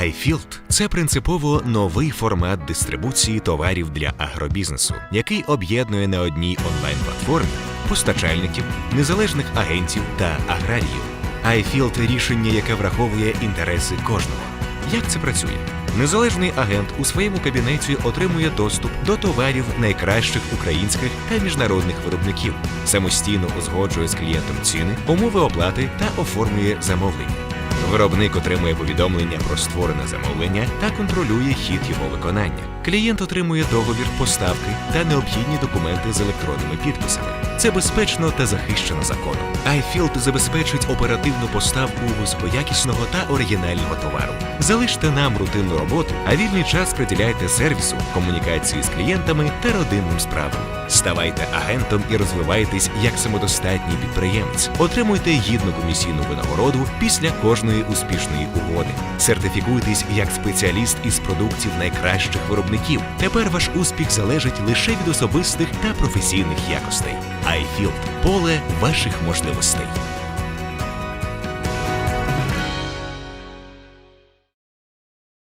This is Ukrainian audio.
iField – це принципово новий формат дистрибуції товарів для агробізнесу, який об'єднує на одній онлайн-платформі постачальників, незалежних агентів та аграріїв. iField – рішення, яке враховує інтереси кожного. Як це працює? Незалежний агент у своєму кабінеті отримує доступ до товарів найкращих українських та міжнародних виробників, самостійно узгоджує з клієнтом ціни, умови оплати та оформлює замовлення. Виробник отримує повідомлення про створене замовлення та контролює хід його виконання. Клієнт отримує договір поставки та необхідні документи з електронними підписами. Це безпечно та захищено законом. iField забезпечить оперативну поставку високоякісного та оригінального товару. Залиште нам рутинну роботу, а вільний час приділяйте сервісу, комунікації з клієнтами та родинним справам. Ставайте агентом і розвивайтесь як самодостатній підприємець. Отримуйте гідну комісійну винагороду після кожної успішної угоди. Сертифікуйтесь як спеціаліст із продуктів найкращих виробників. Тепер ваш успіх залежить лише від особистих та професійних якостей. iField – поле ваших можливостей.